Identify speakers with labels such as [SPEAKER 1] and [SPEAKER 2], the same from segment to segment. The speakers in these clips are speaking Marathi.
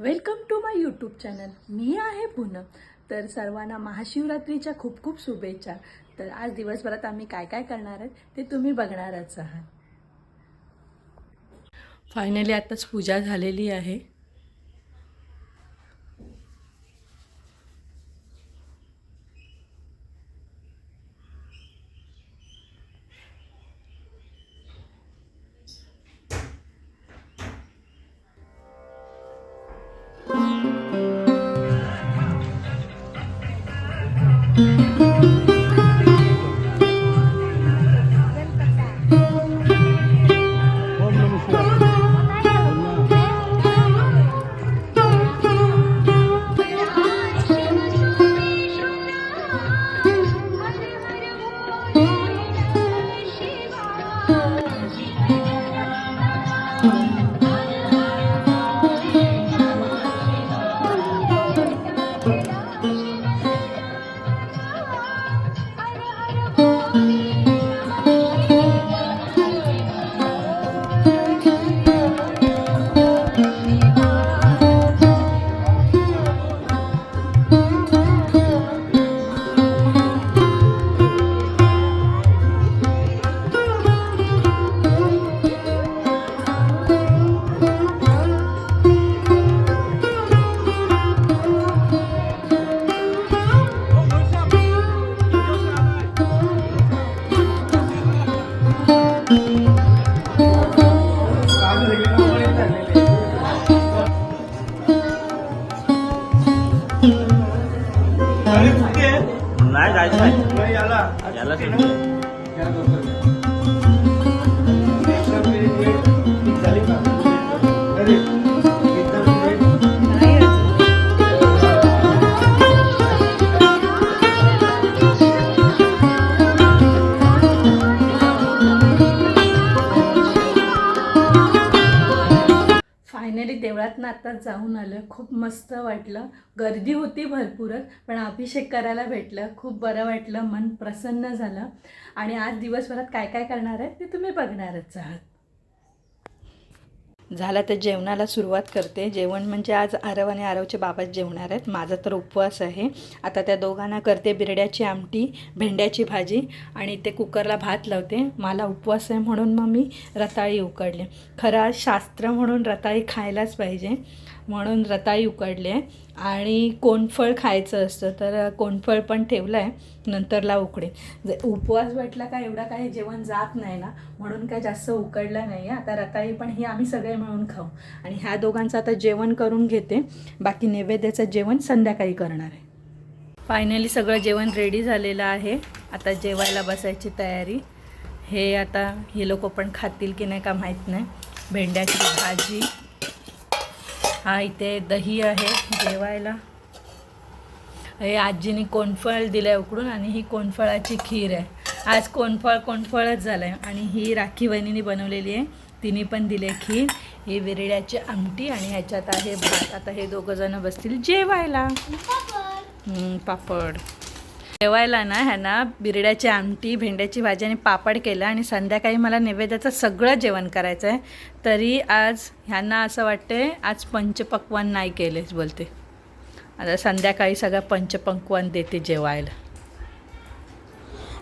[SPEAKER 1] Welcome to my YouTube channel. मी आहे पूनम. तर सर्वांना महाशिवरात्रीच्या खूप खूप शुभेच्छा. तर आज दिवसभरात आम्ही काय काय करणार आहेत ते तुम्ही बघणारच आहात. फायनली आताच पूजा झालेली आहे.
[SPEAKER 2] नाही जायचं आहे याला सुट्टी.
[SPEAKER 1] आत्ताच आता जाऊन आलं. खूप मस्त वाटलं. गर्दी होती भरपूरच पण अभिषेक करायला भेटलं. खूप बरं वाटलं मन प्रसन्न झालं. आणि आज दिवसभरात काय काय करणार आहे ते तुम्ही बघणारच आहात. झालं तर जेवणाला सुरुवात करते. जेवण म्हणजे आज आरव आणि आरवचे बाबाच जेवणार आहेत. माझा तर उपवास आहे. आता त्या दोघांना करते बिरड्याची आमटी भेंड्याची भाजी आणि ते कुकरला भात लावते. मला उपवास आहे म्हणून मग मी रताळी उकडले. खरं शास्त्र म्हणून रताळी खायलाच पाहिजे. म्हणून रताळी उकडली आहे. आणि कोणफळ खायचं असतं तर कोणफळ पण ठेवलं आहे नंतरला उकडे उपवास भेटला का एवढा काही जेवण जात नाही ना म्हणून काय जास्त उकडलं नाही आहे. आता रताळी पण ही आम्ही सगळे मिळून खाऊ. आणि ह्या दोघांचं आता जेवण करून घेते. बाकी नैवेद्याचं जेवण संध्याकाळी करणार आहे. फायनली सगळं जेवण रेडी झालेलं आहे. आता जेवायला बसायची तयारी. हे आता हे लोक पण खातील की नाही का माहीत नाही. भेंड्याची भाजी हा इथे दही आहे जेवायला. हे आजीने कोणफळ दिलं आहे उकडून आणि ही कोणफळाची खीर आहे. आज कोणफळ कोणफळच झालं आहे आणि ही राखी वहिनीने बनवलेली आहे. तिने पण दिले खीर. ही विरड्याची आमटी आणि ह्याच्यात आहे भात. आता हे दोघं जण बसतील जेवायला. पापड. जेवायला ना ह्यांना बिरड्याची आमटी भेंड्याची भाजी आणि पापड केलं आणि संध्याकाळी मला नैवेद्याचं सगळं जेवण करायचं आहे तरी आज ह्यांना असं वाटते आज पंचपक्वान नाही केलेच बोलते. आता संध्याकाळी सगळं पंचपक्वान देते जेवायला.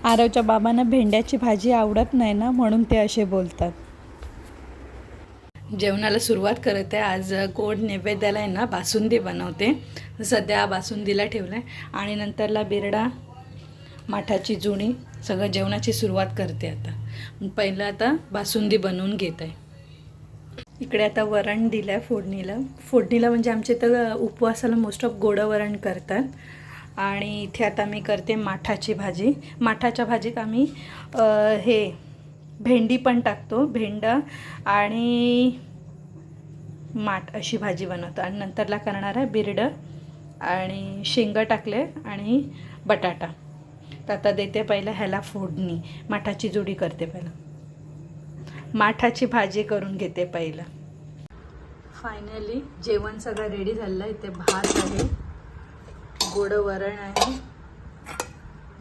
[SPEAKER 1] आरवच्या बाबांना भेंड्याची भाजी आवडत नाही ना म्हणून ते असे बोलतात. जेवणाला सुरुवात करत आहे. आज गोड नैवेद्याला आहे ना बासुंदी बनवते. सध्या बासुंदीला ठेवलं आहे आणि नंतरला बिरडा माठाची जुणी सगळं जेवणाची सुरुवात करते आता. पहिलं आता बासुंदी बनवून घेत आहे. इकडे आता वरण दिलं आहे फोडणीला. फोडणीला म्हणजे आमच्या इथं उपवासाला मोस्ट ऑफ गोडं वरण करतात. आणि इथे आता मी करते माठाची भाजी. माठाच्या भाजीत आम्ही हे भेंडी पण टाकतो भेंडा आणि माठ अशी भाजी बनवतो. आणि नंतरला करणार आहे बिरडं आणि शेंगा टाकले आणि बटाटा. तर आता देते पहिलं ह्याला फोडणी. माठाची जुडी करते पहिलं. माठाची भाजी करून घेते पहिलं. फायनली जेवण सगळं रेडी झालेलं आहे. इथे भात आहे गोड वरण आहे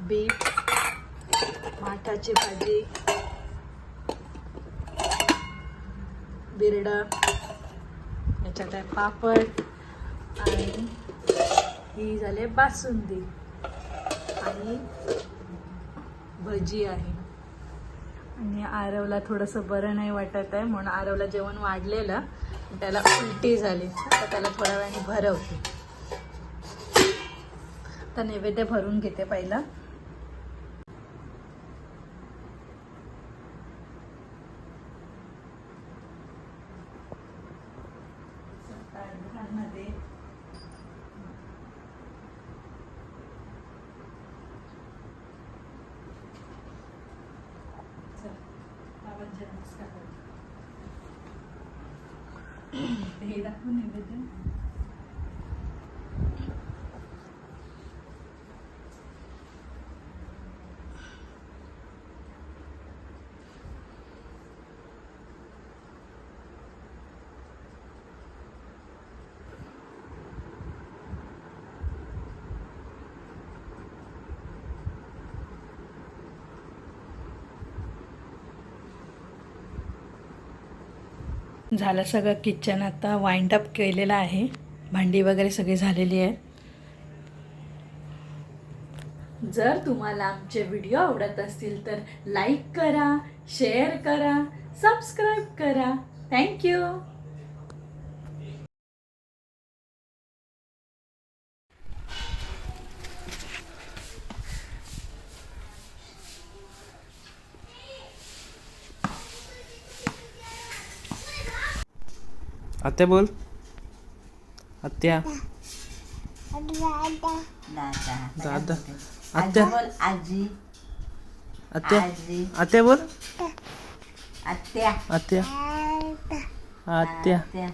[SPEAKER 1] बीट माठाची भाजी बिरडा याच्यात आहे पापड आणि ही झाले बासुंदी. आणि भजी आहे. आणि आरवला थोडंसं बरं नाही वाटत आहे म्हणून आरवला जेवण वाढलेलं. त्याला उलटी झाली. तर त्याला थोड्या वेळाने भरवते. तर नैवेद्य भरून घेते पहिला. मध्ये बाबांचे नमस्कार हे दाखवून झालं सगळं किचन आता वाइंड अप केलेलं आहे. भांडी वगैरे सगळी झालेली आहे जर तुम्हाला आमचे व्हिडिओ आवडत असतील तर लाईक करा शेअर करा सबस्क्राईब करा. थँक्यू
[SPEAKER 3] आत्या बोल. आत्या. दादा. आत्या.
[SPEAKER 4] आजी
[SPEAKER 3] आत्या.
[SPEAKER 4] आजी.
[SPEAKER 3] आत्या बोल. आत्या. आत्या.
[SPEAKER 4] आत्या. आत्या.